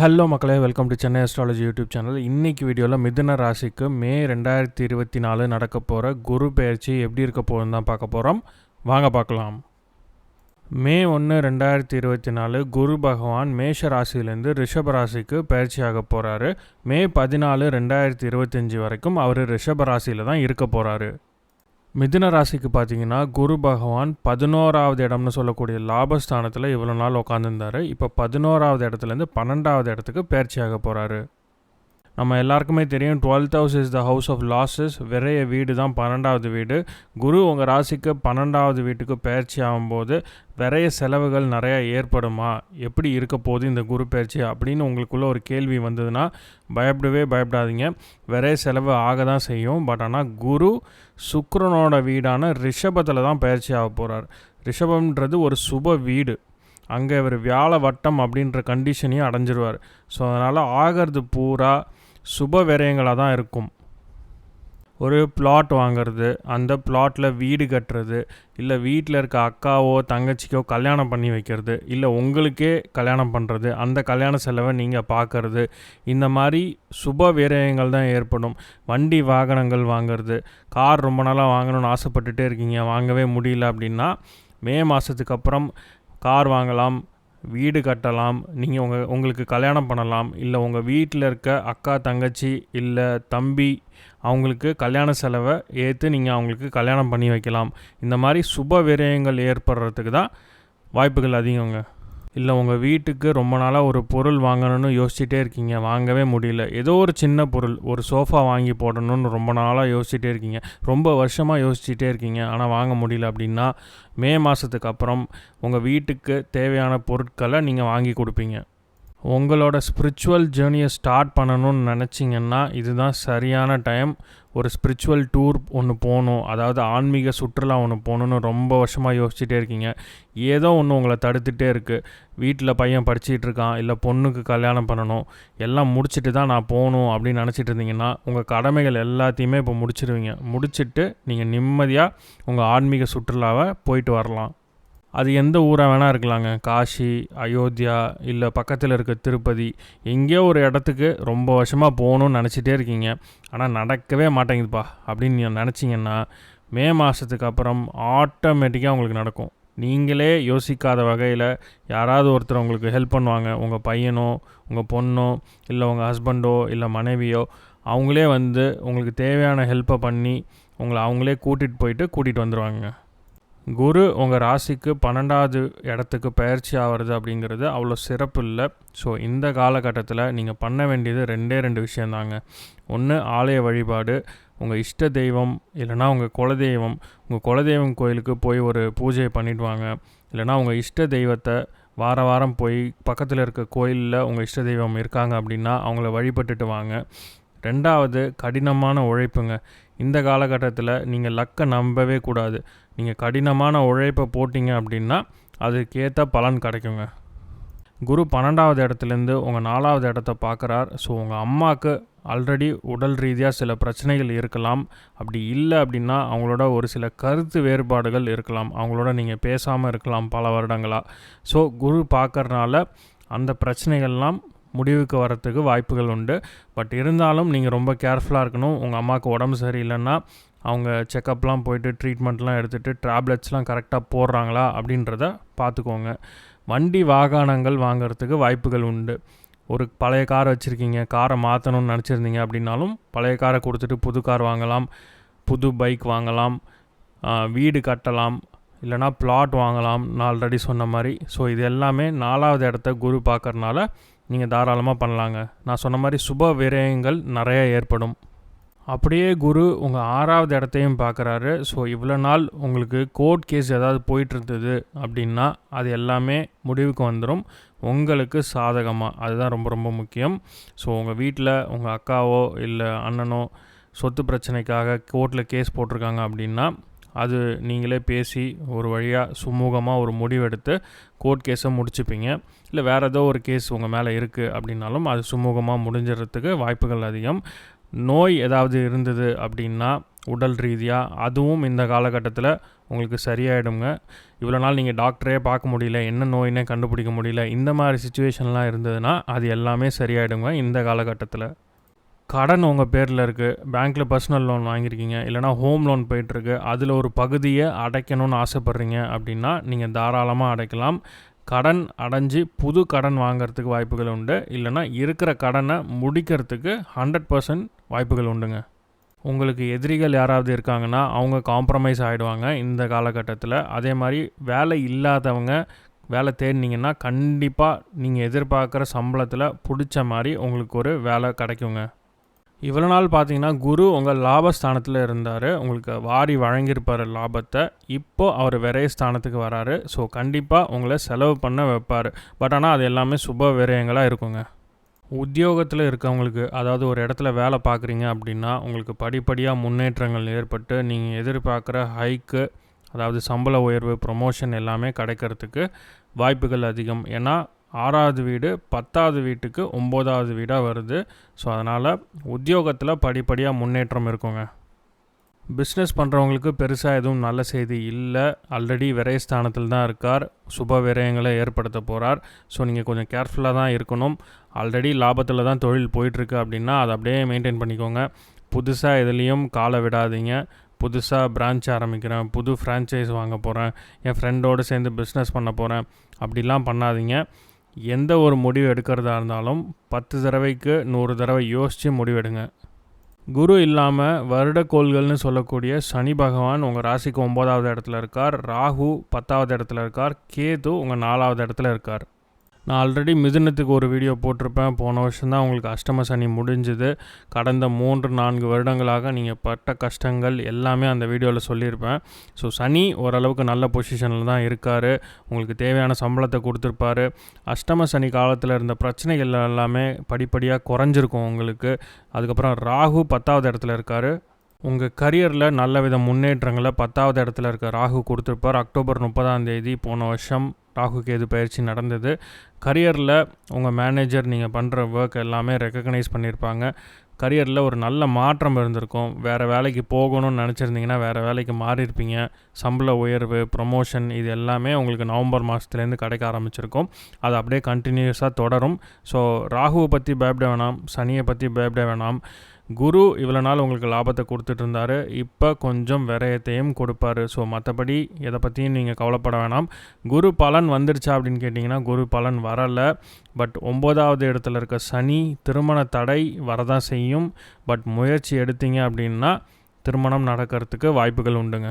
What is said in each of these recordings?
Hello மக்களே welcome to Chennai astrology YouTube channel இன்றைக்கி வீடியோவில் மிதுன ராசிக்கு மே ரெண்டாயிரத்தி இருபத்தி நாலு நடக்க போகிற குரு பயிற்சி எப்படி இருக்க போகுதுன்னு தான் பார்க்க போகிறோம் வாங்க பார்க்கலாம். மே ஒன்று ரெண்டாயிரத்தி இருபத்தி நாலு குரு பகவான் மேஷ ராசியிலேருந்து ரிஷப ராசிக்கு பயிற்சியாக போகிறாரு மே பதினாலு ரெண்டாயிரத்தி இருபத்தஞ்சி வரைக்கும் அவர் ரிஷப ராசியில் தான் இருக்க போகிறாரு மிதுன ராசிக்கு பார்த்தீங்கன்னா குரு பகவான் பதினோராவது இடம்னு சொல்லக்கூடிய லாபஸ்தானத்தில் இவ்வளோ நாள் உட்காந்துருந்தாரு இப்போ பதினோராவது இடத்துலேருந்து பன்னெண்டாவது இடத்துக்கு பயிற்சியாக போகிறாரு நம்ம எல்லாருக்குமே தெரியும் twelfth house is the house of losses விரைய வீடு தான் பன்னெண்டாவது வீடு. குரு உங்கள் ராசிக்கு பன்னெண்டாவது வீட்டுக்கு பயிற்சி ஆகும்போது விரைய செலவுகள் நிறையா ஏற்படுமா? எப்படி இருக்க போகுது இந்த குரு பயிற்சி? அப்படின்னு உங்களுக்குள்ளே ஒரு கேள்வி வந்ததுன்னா பயப்படவே பயப்படாதீங்க. விரைய செலவு ஆக தான் செய்யும். பட் ஆனால் குரு சுக்ரனோட வீடான ரிஷபத்தில் தான் பயிற்சி ஆக போகிறார் ரிஷபம்ன்றது ஒரு சுப வீடு. அங்கே இவர் வியாழ வட்டம் அப்படின்ற கண்டிஷனையும் அடைஞ்சிருவார். ஸோ அதனால் ஆகிறது பூரா சுப விரயங்களாக தான் இருக்கும். ஒரு பிளாட் வாங்குறது அந்த பிளாட்டில் வீடு கட்டுறது இல்லை வீட்டில் இருக்க அக்காவோ தங்கச்சிக்கோ கல்யாணம் பண்ணி வைக்கிறது இல்லை உங்களுக்கே கல்யாணம் பண்ணுறது அந்த கல்யாண செலவை நீங்கள் பார்க்கறது இந்த மாதிரி சுப விரயங்கள் தான் ஏற்படும். வண்டி வாகனங்கள் வாங்குறது கார் ரொம்ப நாளாக வாங்கணும்னு ஆசைப்பட்டுட்டே இருக்கீங்க வாங்கவே முடியல அப்படின்னா மே மாதத்துக்கு அப்புறம் கார் வாங்கலாம் வீடு கட்டலாம் நீங்கள் உங்கள் உங்களுக்கு கல்யாணம் பண்ணலாம் இல்லை உங்கள் வீட்டில் இருக்க அக்கா தங்கச்சி இல்லை தம்பி அவங்களுக்கு கல்யாண செலவை ஏற்று நீங்கள் அவங்களுக்கு கல்யாணம் பண்ணி வைக்கலாம். இந்த மாதிரி சுப விரயங்கள் ஏற்படுறதுக்கு தான் வாய்ப்புகள் அதிகங்க. இல்லை உங்கள் வீட்டுக்கு ரொம்ப நாளாக ஒரு பொருள் வாங்கணும்னு யோசிச்சுட்டே இருக்கீங்க. வாங்கவே முடியல. ஏதோ ஒரு சின்ன பொருள் ஒரு சோஃபா வாங்கி போடணும்னு ரொம்ப நாளாக யோசிச்சுட்டே இருக்கீங்க. ரொம்ப வருஷமாக யோசிச்சுட்டே இருக்கீங்க. ஆனால் வாங்க முடியல அப்படின்னா மே மாதத்துக்கு அப்புறம் உங்கள் வீட்டுக்கு தேவையான பொருட்களை நீங்கள் வாங்கி கொடுப்பீங்க. உங்களோட ஸ்பிரிச்சுவல் ஜேர்னியை ஸ்டார்ட் பண்ணணும்னு நினச்சிங்கன்னா இதுதான் சரியான டைம் ஒரு ஸ்பிரிச்சுவல் டூர் ஒன்று போகணும். அதாவது ஆன்மீக சுற்றுலா ஒன்று போகணுன்னு ரொம்ப வருஷமாக யோசிச்சுட்டே இருக்கீங்க. ஏதோ ஒன்று உங்களை தடுத்துகிட்டே இருக்குது வீட்டில் பையன் படிச்சுட்டு இருக்கான். இல்லை பொண்ணுக்கு கல்யாணம் பண்ணணும். எல்லாம் முடிச்சுட்டு தான் நான் போகணும் அப்படின்னு நினச்சிட்டு இருந்தீங்கன்னா உங்கள் கடமைகள் எல்லாத்தையுமே இப்போ முடிச்சிடுவீங்க முடிச்சுட்டு நீங்கள் நிம்மதியாக உங்கள் ஆன்மீக சுற்றுலாவை போயிட்டு வரலாம். அது எந்த ஊராக வேணால் இருக்கலாங்க. காஷி அயோத்தியா இல்லை பக்கத்தில் இருக்க திருப்பதி எங்கேயோ ஒரு இடத்துக்கு ரொம்ப வருஷமாக போகணும்னு நினச்சிட்டே இருக்கீங்க. ஆனால் நடக்கவே மாட்டேங்குதுப்பா. அப்படின்னு நீங்கள் நினச்சிங்கன்னா மே மாதத்துக்கு அப்புறம் ஆட்டோமேட்டிக்காக உங்களுக்கு நடக்கும். நீங்களே யோசிக்காத வகையில் யாராவது ஒருத்தர் உங்களுக்கு ஹெல்ப் பண்ணுவாங்க. உங்கள் பையனோ உங்கள் பொண்ணோ இல்லை உங்கள் ஹஸ்பண்டோ இல்லை மனைவியோ அவங்களே வந்து உங்களுக்கு தேவையான ஹெல்ப்பை பண்ணி உங்களை அவங்களே கூட்டிகிட்டு போயிட்டு கூட்டிகிட்டு வந்துடுவாங்க குரு உங்கள் ராசிக்கு பன்னெண்டாவது இடத்துக்கு பயிற்சி ஆகிறது அப்படிங்கிறது அவ்வளோ சிறப்பு இல்லை. ஸோ இந்த காலகட்டத்தில் நீங்கள் பண்ண வேண்டியது ரெண்டே ரெண்டு விஷயந்தாங்க. ஒன்று ஆலய வழிபாடு. உங்கள் இஷ்ட தெய்வம் இல்லைனா உங்கள் குலதெய்வம். உங்கள் குலதெய்வம் கோயிலுக்கு போய் ஒரு பூஜையை பண்ணிட்டு வாங்க இல்லைனா உங்கள் இஷ்ட தெய்வத்தை வார வாரம் போய் பக்கத்தில் இருக்க கோயிலில் உங்கள் இஷ்ட தெய்வம் இருக்காங்க அப்படின்னா அவங்கள வழிபட்டுட்டு வாங்க. ரெண்டாவது கடினமான உழைப்புங்க. இந்த காலகட்டத்தில் நீங்கள் லக்கை நம்பவே கூடாது. நீங்கள் கடினமான உழைப்பை போட்டிங்க அப்படின்னா அதுக்கேற்ற பலன் கிடைக்குங்க. குரு பன்னெண்டாவது இடத்துலேருந்து உங்கள் நாலாவது இடத்த பார்க்குறார். ஸோ உங்கள் அம்மாவுக்கு ஆல்ரெடி உடல் ரீதியாக சில பிரச்சனைகள் இருக்கலாம். அப்படி இல்லை அப்படின்னா அவங்களோட ஒரு சில கருத்து வேறுபாடுகள் இருக்கலாம். அவங்களோட நீங்கள் பேசாமல் இருக்கலாம் பல வருடங்களாக ஸோ குரு பார்க்குறனால அந்த பிரச்சனைகள்லாம் முடிவுக்கு வரத்துக்கு வாய்ப்புகள் உண்டு. பட் இருந்தாலும் நீங்கள் ரொம்ப கேர்ஃபுல்லாக இருக்கணும். உங்கள் அம்மாவுக்கு உடம்பு சரியில்லைன்னா அவங்க செக்கப்லாம் போயிட்டு ட்ரீட்மெண்ட்லாம் எடுத்துகிட்டு டேப்லெட்ஸ்லாம் கரெக்டாக போடுறாங்களா அப்படின்றத பார்த்துக்கோங்க. வண்டி வாகனங்கள் வாங்கிறதுக்கு வாய்ப்புகள் உண்டு. ஒரு பழைய கார் வச்சுருக்கீங்க காரை மாற்றணும்னு நினச்சிருந்தீங்க அப்படின்னாலும் பழைய காரை கொடுத்துட்டு புது கார் வாங்கலாம் புது பைக் வாங்கலாம் வீடு கட்டலாம் இல்லைனா பிளாட் வாங்கலாம் நான் ஆல்ரெடி சொன்ன மாதிரி. ஸோ இது எல்லாமே நாலாவது இடத்த குரு பார்க்கறனால நீங்கள் தாராளமாக பண்ணலாங்க. நான் சொன்ன மாதிரி சுப விரயங்கள் நிறைய ஏற்படும். அப்படியே குரு உங்கள் ஆறாவது இடத்தையும் பார்க்குறாரு. ஸோ இவ்வளோ நாள் உங்களுக்கு கோர்ட் கேஸ் ஏதாவது போயிட்டு இருந்தது அப்படின்னா அது எல்லாமே முடிவுக்கு வந்துடும் உங்களுக்கு சாதகமாக அதுதான் ரொம்ப ரொம்ப முக்கியம். ஸோ உங்கள் வீட்டில் உங்கள் அக்காவோ இல்லை அண்ணனோ சொத்து பிரச்சனைக்காக கோர்ட்டில் கேஸ் போட்டிருக்காங்க அப்படின்னா அது நீங்களே பேசி ஒரு வழியாக சுமூகமாக ஒரு முடிவெடுத்து கோர்ட் கேஸை முடிச்சுப்பீங்க. இல்லை வேறு ஏதோ ஒரு கேஸ் உங்கள் மேலே இருக்குது அப்படின்னாலும் அது சுமூகமாக முடிஞ்சிடறதுக்கு வாய்ப்புகள் அதிகம். நோய் ஏதாவது இருந்தது அப்படின்னா உடல் ரீதியாக அதுவும் இந்த காலகட்டத்தில் உங்களுக்கு சரியாயிடுங்க இவ்வளோ நாள் நீங்கள் டாக்டரே பார்க்க முடியல என்ன நோயினே கண்டுபிடிக்க முடியல இந்த மாதிரி சுச்சுவேஷன்லாம் இருந்ததுன்னா அது எல்லாமே சரியாயிடுங்க இந்த காலகட்டத்தில். கடன் உங்கள் பேரில் இருக்குது பேங்க்கில் பர்சனல் லோன் வாங்கியிருக்கீங்க இல்லைனா ஹோம் லோன் போயிட்டுருக்கு அதில் ஒரு பகுதியை அடைக்கணும்னு ஆசைப்பட்றீங்க அப்படின்னா நீங்கள் தாராளமாக அடைக்கலாம். கடன் அடைஞ்சு புது கடன் வாங்குறதுக்கு வாய்ப்புகள் உண்டு. இல்லைனா இருக்கிற கடனை முடிக்கிறதுக்கு ஹண்ட்ரட் பர்சன்ட் வாய்ப்புகள் உண்டுங்க. உங்களுக்கு எதிரிகள் யாராவது இருக்காங்கன்னா அவங்க காம்ப்ரமைஸ் ஆகிடுவாங்க இந்த காலகட்டத்தில். அதே மாதிரி வேலை இல்லாதவங்க வேலை தேடினீங்கன்னா கண்டிப்பாக நீங்கள் எதிர்பார்க்குற சம்பளத்தில் பிடிச்ச மாதிரி உங்களுக்கு ஒரு வேலை கிடைக்குங்க. இவ்வளோ நாள் பார்த்தீங்கன்னா குரு உங்கள் லாபஸ்தானத்தில் இருந்தார். உங்களுக்கு வாரி வழங்கியிருப்பார் லாபத்தை. இப்போது அவர் விரைய ஸ்தானத்துக்கு வராரு. ஸோ கண்டிப்பாக உங்களை செலவு பண்ண வைப்பார். பட் ஆனால் அது எல்லாமே சுப விரயங்களாக இருக்குங்க. உத்தியோகத்தில் இருக்கவங்களுக்கு அதாவது ஒரு இடத்துல வேலை பார்க்குறீங்க அப்படின்னா உங்களுக்கு படிப்படியாக முன்னேற்றங்கள் ஏற்பட்டு நீங்கள் எதிர்பார்க்குற ஹைக்கு அதாவது சம்பள உயர்வு ப்ரொமோஷன் எல்லாமே கிடைக்கிறதுக்கு வாய்ப்புகள் அதிகம். ஏன்னா ஆறாவது வீடு பத்தாவது வீட்டுக்கு ஒம்போதாவது வீடாக வருது. ஸோ அதனால் உத்தியோகத்தில் படிப்படியாக முன்னேற்றம் இருக்குங்க. பிஸ்னஸ் பண்ணுறவங்களுக்கு பெருசாக எதுவும் நல்ல செய்தி இல்லை. ஆல்ரெடி விரயஸ்தானத்தில் தான் இருக்கார். சுப விரயங்களை ஏற்படுத்த போகிறார் ஸோ நீங்கள் கொஞ்சம் கேர்ஃபுல்லாக தான் இருக்கணும். ஆல்ரெடி லாபத்தில் தான் தொழில் போயிட்டுருக்கு அப்படின்னா அதை அப்படியே மெயின்டைன் பண்ணிக்கோங்க. புதுசாக எதுலேயும் காலை விடாதீங்க. புதுசாக பிரான்ச் ஆரம்பிக்கிறேன். புது ஃப்ரான்ச்சைஸ் வாங்க போகிறேன் என் ஃப்ரெண்டோடு சேர்ந்து பிஸ்னஸ் பண்ண போகிறேன் அப்படிலாம் பண்ணாதீங்க. எந்த ஒரு முடிவு எடுக்கிறதா இருந்தாலும் பத்து தடவைக்கு நூறு தடவை யோசித்து முடிவெடுங்க. குரு இல்லாமல் வருடக்கோள்கள்னு சொல்லக்கூடிய சனி பகவான் உங்கள் ராசிக்கு ஒம்போதாவது இடத்துல இருக்கார். ராகு பத்தாவது இடத்துல இருக்கார். கேது உங்கள் நாலாவது இடத்துல இருக்கார். நான் ஆல்ரெடி மிதுனத்துக்கு ஒரு வீடியோ போட்டிருப்பேன். போன வருஷம் தான் உங்களுக்கு அஷ்டம சனி முடிஞ்சுது. கடந்த மூன்று நான்கு வருடங்களாக நீங்கள் பட்ட கஷ்டங்கள் எல்லாமே அந்த வீடியோவில் சொல்லியிருப்பேன். ஸோ சனி ஓரளவுக்கு நல்ல பொசிஷனில் தான் இருக்கார். உங்களுக்கு தேவையான சம்பளத்தை கொடுத்துருப்பாரு. அஷ்டம சனி காலத்தில் இருந்த பிரச்சனைகள் எல்லாமே படிப்படியாக குறைஞ்சிருக்கும் உங்களுக்கு. அதுக்கப்புறம் ராகு பத்தாவது இடத்துல இருக்கார். உங்கள் கரியரில் நல்ல வித முன்னேற்றங்களை பத்தாவது இடத்துல இருக்க ராகு கொடுத்துருப்பார். அக்டோபர் முப்பதாம் தேதி போன வருஷம் ராகு கேது பயிற்சி நடந்தது. கரியரில் உங்கள் மேனேஜர் நீங்கள் பண்ணுற ஒர்க் எல்லாமே ரெக்கக்னைஸ் பண்ணியிருப்பாங்க கரியரில் ஒரு நல்ல மாற்றம் இருந்திருக்கும். வேறு வேலைக்கு போகணும்னு நினச்சிருந்தீங்கன்னா வேறு வேலைக்கு மாறியிருப்பீங்க. சம்பள உயர்வு ப்ரொமோஷன் இது எல்லாமே உங்களுக்கு நவம்பர் மாதத்துலேருந்து கிடைக்க ஆரம்பிச்சிருக்கும். அது அப்படியே கண்டினியூஸாக தொடரும். ஸோ ராகுவை பற்றி பயப்பட வேணாம். சனியை பற்றி பயப்பட வேணாம். குரு இவ்வளோ நாள் உங்களுக்கு லாபத்தை கொடுத்துட்டு இருந்தார். இப்போ கொஞ்சம் விரயத்தையும் கொடுப்பாரு. ஸோ மற்றபடி எதை பற்றியும் நீங்கள் கவலைப்பட வேணாம். குரு பலன் வந்துருச்சா அப்படின்னு கேட்டிங்கன்னா குரு பலன் வரலை. பட் ஒம்போதாவது இடத்துல இருக்க சனி திருமண தடை வரதான் செய்யும். பட் முயற்சி எடுத்தீங்க அப்படின்னா திருமணம் நடக்கிறதுக்கு வாய்ப்புகள் உண்டுங்க.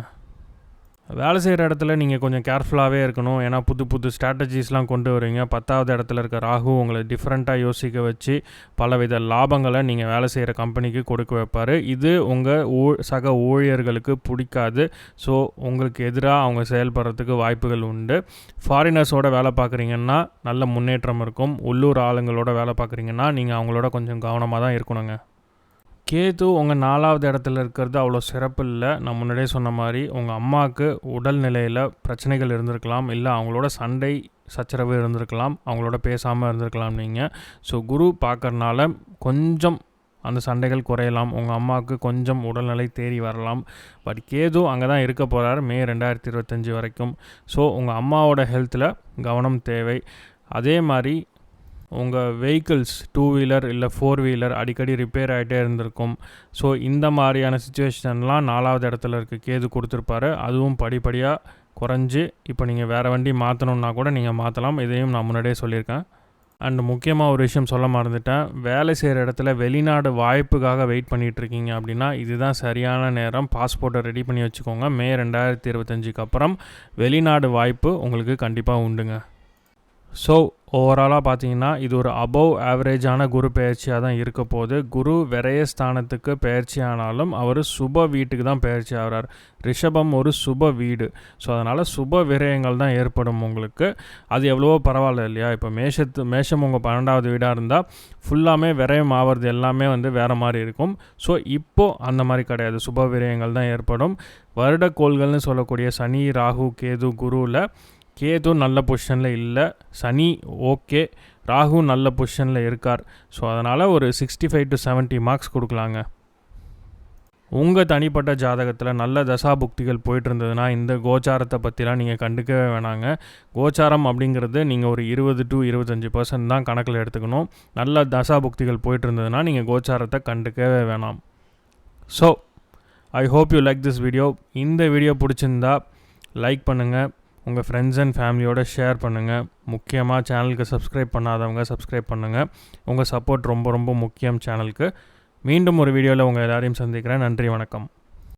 வேலை செய்கிற இடத்துல நீங்கள் கொஞ்சம் கேர்ஃபுல்லாகவே இருக்கணும். ஏன்னா புது புது ஸ்ட்ராட்டஜிஸ்லாம் கொண்டு வரீங்க. பத்தாவது இடத்துல இருக்க ராகு உங்களை டிஃப்ரெண்ட்டாக யோசிக்க வச்சு பலவித லாபங்களை நீங்கள் வேலை செய்கிற கம்பெனிக்கு கொடுக்க வைப்பார். இது உங்கள் ஊ சக ஊழியர்களுக்கு பிடிக்காது. ஸோ உங்களுக்கு எதிராக அவங்க செயல்படுறதுக்கு வாய்ப்புகள் உண்டு. ஃபாரினர்ஸோட வேலை பார்க்குறீங்கன்னா நல்ல முன்னேற்றம் இருக்கும். உள்ளூர் ஆளுங்களோட வேலை பார்க்குறீங்கன்னா நீங்கள் அவங்களோட கொஞ்சம் கவனமாக தான் இருக்கணுங்க. கேது உங்கள் நாலாவது இடத்துல இருக்கிறது அவ்வளோ சிறப்பு இல்லை. நான் முன்னாடியே சொன்ன மாதிரி உங்கள் அம்மாவுக்கு உடல் நிலையில் பிரச்சனைகள் இருந்திருக்கலாம். இல்லை அவங்களோட சண்டை சச்சரவு இருந்திருக்கலாம். அவங்களோட பேசாமல் இருந்திருக்கலாம் நீங்கள் ஸோ குரு பார்க்குறனால கொஞ்சம் அந்த சண்டைகள் குறையலாம். உங்கள் அம்மாவுக்கு கொஞ்சம் உடல்நிலை தேறி வரலாம். பட் கேது அங்கே தான் இருக்க போகிறார் மே ரெண்டாயிரத்தி இருபத்தஞ்சி வரைக்கும். ஸோ உங்கள் அம்மாவோட ஹெல்த்தில் கவனம் தேவை. அதே மாதிரி உங்கள் வெஹிக்கிள்ஸ் டூ வீலர் இல்லை ஃபோர் வீலர் அடிக்கடி ரிப்பேர் ஆகிட்டே இருந்திருக்கும். ஸோ இந்த மாதிரியான சுச்சுவேஷன்லாம் நாலாவது இடத்துல இருக்க. கேது கொடுத்துருப்பாரு. அதுவும் படிப்படியாக குறைஞ்சி இப்போ நீங்கள் வேறு வண்டி மாற்றணுன்னா கூட நீங்கள் மாற்றலாம் இதையும் நான் முன்னாடியே சொல்லியிருக்கேன். அண்ட் முக்கியமாக ஒரு விஷயம் சொல்ல மறந்துட்டேன். வேலை செய்கிற இடத்துல வெளிநாடு வாய்ப்புக்காக வெயிட் பண்ணிகிட்ருக்கீங்க அப்படின்னா இதுதான் சரியான நேரம். பாஸ்போர்ட்டை ரெடி பண்ணி வச்சுக்கோங்க. மே ரெண்டாயிரத்தி இருபத்தஞ்சிக்கு அப்புறம் வெளிநாடு வாய்ப்பு உங்களுக்கு கண்டிப்பாக உண்டுங்க. ஸோ ஓவராலாக பார்த்தீங்கன்னா இது ஒரு அபவ் ஆவரேஜான குரு பயிற்சியாக தான் இருக்க போது குரு விரய ஸ்தானத்துக்கு பயிற்சி ஆனாலும் அவர் சுப வீட்டுக்கு தான் பயிற்சி ஆகிறார். ரிஷபம் ஒரு சுப வீடு. ஸோ அதனால் சுப விரயங்கள் தான் ஏற்படும் உங்களுக்கு. அது எவ்வளவோ பரவாயில்ல இல்லையா? இப்போ மேஷத்து மேஷம் உங்கள் பன்னெண்டாவது வீடாக இருந்தால் ஃபுல்லாமே விரயம் ஆகிறது எல்லாமே வந்து வேறு மாதிரி இருக்கும். ஸோ இப்போது அந்த மாதிரி கிடையாது. சுப விரயங்கள் தான் ஏற்படும். வருடக்கோள்கள்னு சொல்லக்கூடிய சனி ராகு கேது குருவில் கேது நல்ல பொசிஷனில் இல்லை. சனி ஓகே ராகு நல்ல பொசிஷனில் இருக்கார். ஸோ அதனால் ஒரு sixty five to seventy marks கொடுக்கலாங்க. உங்கள் தனிப்பட்ட ஜாதகத்தில் நல்ல தசாபுக்திகள் போயிட்டு இருந்ததுன்னா இந்த கோச்சாரத்தை பற்றிலாம் நீங்கள் கண்டுக்கவே வேணாங்க. கோச்சாரம் அப்படிங்கிறது நீங்கள் ஒரு இருபது டு இருபத்தஞ்சி பர்சன்ட் தான் கணக்கில் எடுத்துக்கணும். நல்ல தசாபுக்திகள் போயிட்டு இருந்ததுன்னா நீங்கள் கோச்சாரத்தை கண்டுக்கவே வேணாம். So I hope you like this video இந்த வீடியோ பிடிச்சிருந்தா லைக் பண்ணுங்கள் உங்கள் ஃப்ரெண்ட்ஸ் அண்ட் ஃபேமிலியோட ஷேர் பண்ணுங்கள் முக்கியமாக சேனலுக்கு சப்ஸ்கிரைப் பண்ணாதவங்க சப்ஸ்கிரைப் பண்ணுங்கள் உங்கள் சப்போர்ட் ரொம்ப ரொம்ப முக்கியம் சேனலுக்கு மீண்டும் ஒரு வீடியோவில் உங்கள் எல்லாரையும் சந்திக்கிறேன். நன்றி வணக்கம்.